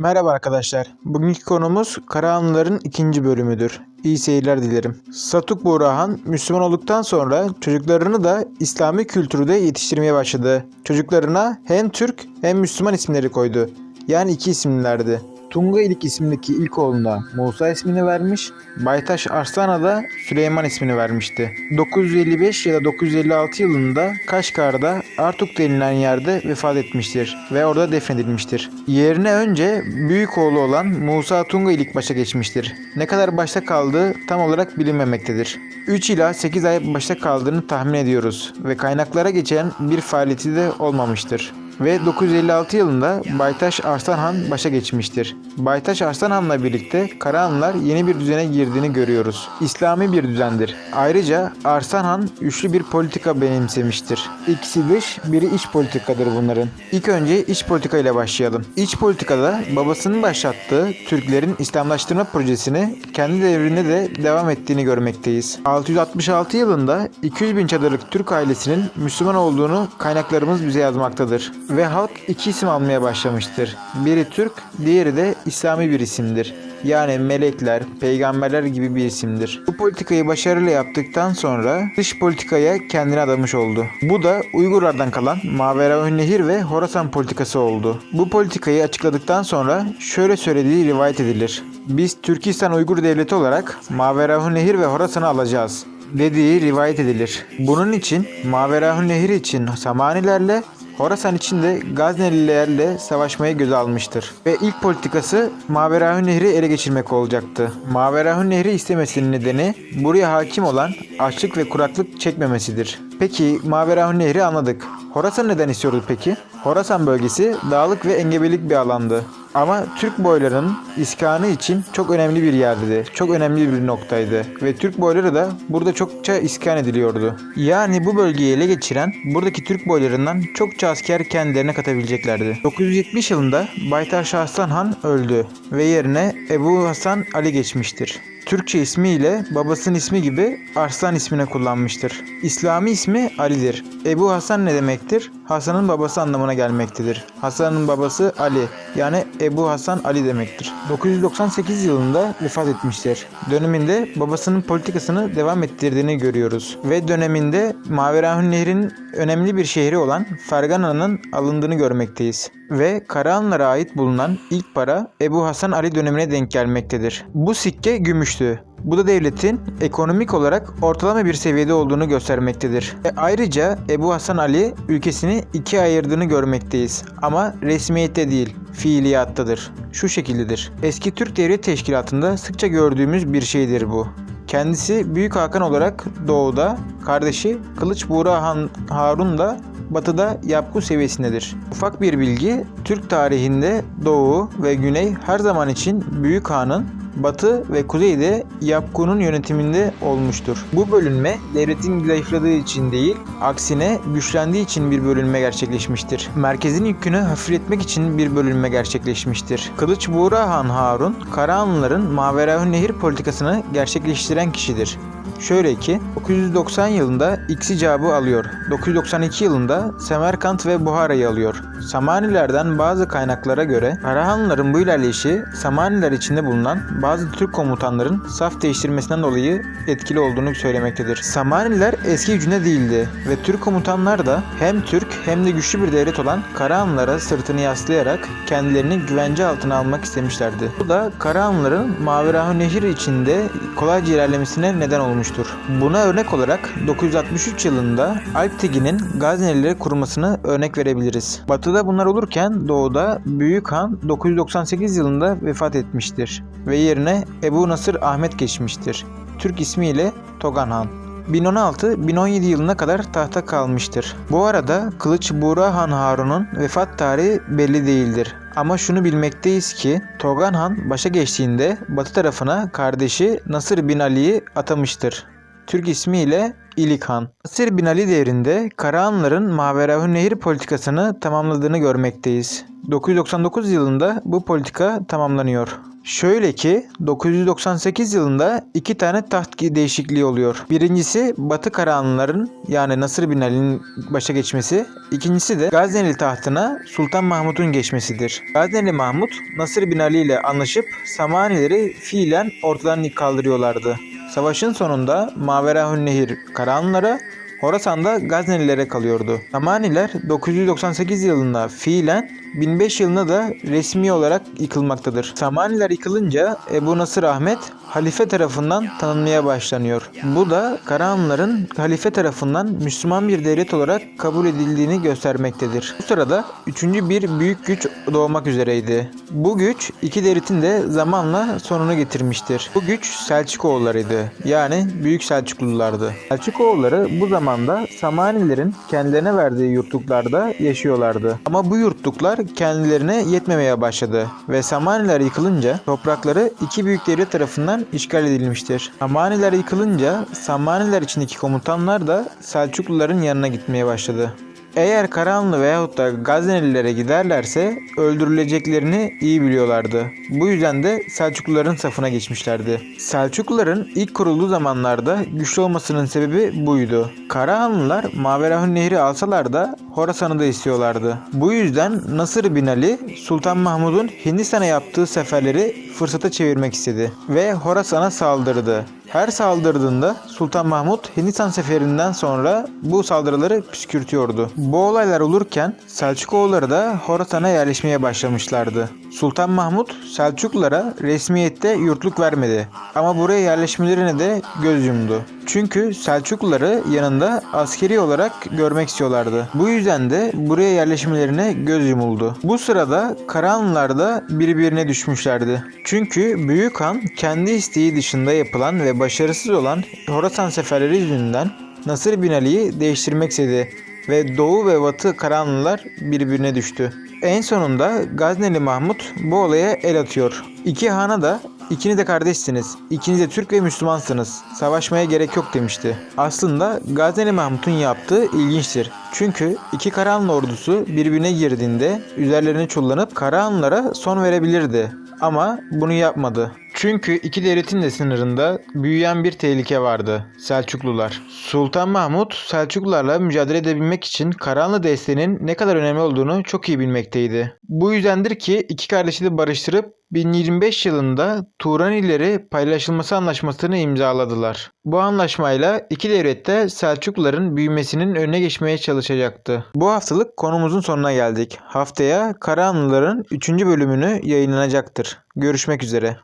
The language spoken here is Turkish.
Merhaba arkadaşlar. Bugünkü konumuz Karahanlıların ikinci bölümüdür. İyi seyirler dilerim. Satuk Burhan Müslüman olduktan sonra çocuklarını da İslami kültürde yetiştirmeye başladı. Çocuklarına hem Türk hem Müslüman isimleri koydu. Yani iki isimlerdi. Tunga İlik isimdeki ilk oğluna Musa ismini vermiş, Baytaş Arslan'a da Süleyman ismini vermişti. 955 ya da 956 yılında Kaşgar'da Artuk denilen yerde vefat etmiştir ve orada defnedilmiştir. Yerine önce büyük oğlu olan Musa Tunga İlik başa geçmiştir. Ne kadar başta kaldığı tam olarak bilinmemektedir. 3 ila 8 ay başta kaldığını tahmin ediyoruz ve kaynaklara geçen bir faaliyeti de olmamıştır ve 956 yılında Baytaş Arslan Han başa geçmiştir. Baytaş Arslan Han'la birlikte Karahanlılar yeni bir düzene girdiğini görüyoruz. İslami bir düzendir. Ayrıca Arslan Han üçlü bir politika benimsemiştir. İkisi dış, biri iç politikadır bunların. İlk önce iç politika ile başlayalım. İç politikada babasının başlattığı Türklerin İslamlaştırma projesini kendi devrinde de devam ettiğini görmekteyiz. 666 yılında 200 bin çadırlık Türk ailesinin Müslüman olduğunu kaynaklarımız bize yazmaktadır ve halk iki isim almaya başlamıştır. Biri Türk, diğeri de İslami bir isimdir. Yani melekler, peygamberler gibi bir isimdir. Bu politikayı başarıyla yaptıktan sonra dış politikaya kendini adamış oldu. Bu da Uygurlardan kalan Maveraünnehir ve Horasan politikası oldu. Bu politikayı açıkladıktan sonra şöyle söylediği rivayet edilir. Biz Türkistan Uygur Devleti olarak Maveraünnehir ve Horasan'ı alacağız dediği rivayet edilir. Bunun için Maverahun Nehri için Samanilerle Horasan için de Gaznelilerle savaşmayı göze almıştır. Ve ilk politikası Maverahun Nehri ele geçirmek olacaktı. Maverahun Nehri istemesinin nedeni buraya hakim olan açlık ve kuraklık çekmemesidir. Peki Maverahun Nehri anladık. Horasan neden istiyordu peki? Horasan bölgesi dağlık ve engebelik bir alandı. Ama Türk boylarının iskanı için çok önemli bir yerdi. Çok önemli bir noktaydı. Ve Türk boyları da burada çokça iskan ediliyordu. Yani bu bölgeyi ele geçiren buradaki Türk boylarından çokça asker kendilerine katabileceklerdi. 970 yılında Baytar Arslan Han öldü ve yerine Ebu Hasan Ali geçmiştir. Türkçe ismiyle babasının ismi gibi Arslan ismine kullanmıştır. İslami ismi Ali'dir. Ebu Hasan ne demektir? Hasan'ın babası anlamına gelmektedir. Hasan'ın babası Ali yani Ebu Hasan Ali demektir. 998 yılında vefat etmiştir. Döneminde babasının politikasını devam ettirdiğini görüyoruz. Ve döneminde Maverahun Nehri'nin önemli bir şehri olan Fergana'nın alındığını görmekteyiz. Ve Karahanlara ait bulunan ilk para Ebu Hasan Ali dönemine denk gelmektedir. Bu sikke gümüştü. Bu da devletin ekonomik olarak ortalama bir seviyede olduğunu göstermektedir. E ayrıca Ebu Hasan Ali ülkesini ikiye ayırdığını görmekteyiz. Ama resmiyette değil, fiiliyattadır. Şu şekildedir. Eski Türk Devlet Teşkilatı'nda sıkça gördüğümüz bir şeydir bu. Kendisi Büyük Hakan olarak doğuda, kardeşi Kılıç Buğra Han Harun da batıda yapku seviyesindedir. Ufak bir bilgi, Türk tarihinde doğu ve güney her zaman için Büyük Han'ın batı ve kuzeyde Yapku'nun yönetiminde olmuştur. Bu bölünme devletin zayıfladığı için değil, aksine güçlendiği için bir bölünme gerçekleşmiştir. Merkezin yükünü hafifletmek için bir bölünme gerçekleşmiştir. Kılıç Buğra Han Harun, Karahanlıların Maverahun Nehir politikasını gerçekleştiren kişidir. Şöyle ki 990 yılında İksicab'ı alıyor. 992 yılında Semerkant ve Buhara'yı alıyor. Samanilerden bazı kaynaklara göre Karahanlıların bu ilerleyişi Samaniler içinde bulunan bazı Türk komutanların saf değiştirmesinden dolayı etkili olduğunu söylemektedir. Samaniler eski gücünde değildi ve Türk komutanlar da hem Türk hem de güçlü bir devlet olan Karahanlılara sırtını yaslayarak kendilerini güvence altına almak istemişlerdi. Bu da Karahanlıların Maverahun Nehir içinde kolayca ilerlemesine neden olmuştur. Buna örnek olarak 963 yılında Alp Tegin'in Gaznelileri kurmasını örnek verebiliriz. Batıda bunlar olurken doğuda Büyük Han 998 yılında vefat etmiştir ve yerine Ebu Nasır Ahmet geçmiştir. Türk ismiyle Togan Han. 1016-1017 yılına kadar tahta kalmıştır. Bu arada Kılıç Buğra Han Harun'un vefat tarihi belli değildir. Ama şunu bilmekteyiz ki Togan Han başa geçtiğinde batı tarafına kardeşi Nasır bin Ali'yi atamıştır. Türk ismiyle İlik Han. Nasır bin Ali devrinde Karahanların Maverahun Nehir politikasını tamamladığını görmekteyiz. 999 yılında bu politika tamamlanıyor. Şöyle ki 998 yılında iki tane taht değişikliği oluyor. Birincisi Batı Karahanlıların yani Nasır bin Ali'nin başa geçmesi. İkincisi de Gazneli tahtına Sultan Mahmut'un geçmesidir. Gazneli Mahmut Nasır bin Ali ile anlaşıp Samanileri fiilen ortadan kaldırıyorlardı. Savaşın sonunda Maverahun Nehir Karahanlılara Horasan'da Gaznelilere kalıyordu. Samaniler 998 yılında fiilen 1005 yılında da resmi olarak yıkılmaktadır. Samaniler yıkılınca Ebu Nasır Ahmet halife tarafından tanınmaya başlanıyor. Bu da Karahanlıların halife tarafından Müslüman bir devlet olarak kabul edildiğini göstermektedir. Bu sırada üçüncü bir büyük güç doğmak üzereydi. Bu güç iki devletin de zamanla sonunu getirmiştir. Bu güç Selçukoğullarıydı. Yani Büyük Selçuklulardı. Selçukoğulları bu zamanda Samanilerin kendilerine verdiği yurtluklarda yaşıyorlardı. Ama bu yurtluklar kendilerine yetmemeye başladı ve Samaniler yıkılınca toprakları iki büyük devlet tarafından işgal edilmiştir. Samaniler yıkılınca Samaniler içindeki komutanlar da Selçukluların yanına gitmeye başladı. Eğer Karahanlı veyahut da Gaznelilere giderlerse öldürüleceklerini iyi biliyorlardı. Bu yüzden de Selçukluların safına geçmişlerdi. Selçukluların ilk kurulduğu zamanlarda güçlü olmasının sebebi buydu. Karahanlılar Maverahun Nehri alsalar da Horasan'ı da istiyorlardı. Bu yüzden Nasır bin Ali Sultan Mahmud'un Hindistan'a yaptığı seferleri fırsata çevirmek istedi ve Horasan'a saldırdı. Her saldırdığında Sultan Mahmut Hindistan seferinden sonra bu saldırıları püskürtüyordu. Bu olaylar olurken Selçukoğulları da Horasan'a yerleşmeye başlamışlardı. Sultan Mahmut Selçuklulara resmiyette yurtluk vermedi ama buraya yerleşmelerine de göz yumdu. Çünkü Selçukluları yanında askeri olarak görmek istiyorlardı. Bu yüzden de buraya yerleşmelerine göz yumuldu. Bu sırada Karahanlılar da birbirine düşmüşlerdi. Çünkü Büyük Han kendi isteği dışında yapılan ve başarısız olan Horasan seferleri yüzünden Nasır bin Ali'yi değiştirmek istedi ve Doğu ve Batı Karahanlılar birbirine düştü. En sonunda Gazneli Mahmut bu olaya el atıyor. İki hana da İkiniz de kardeşsiniz. İkiniz de Türk ve Müslümansınız. Savaşmaya gerek yok demişti. Aslında Gazneli Mahmut'un yaptığı ilginçtir. Çünkü iki Karahanlı ordusu birbirine girdiğinde üzerlerine çullanıp Karahanlılara son verebilirdi. Ama bunu yapmadı. Çünkü iki devletin de sınırında büyüyen bir tehlike vardı. Selçuklular. Sultan Mahmut Selçuklularla mücadele edebilmek için Karahanlı desteğinin ne kadar önemli olduğunu çok iyi bilmekteydi. Bu yüzdendir ki iki kardeşi de barıştırıp 1025 yılında Turanileri paylaşılması anlaşmasını imzaladılar. Bu anlaşmayla iki devlet de Selçukluların büyümesinin önüne geçmeye çalışacaktı. Bu haftalık konumuzun sonuna geldik. Haftaya Karahanlıların 3. bölümünü yayınlanacaktır. Görüşmek üzere.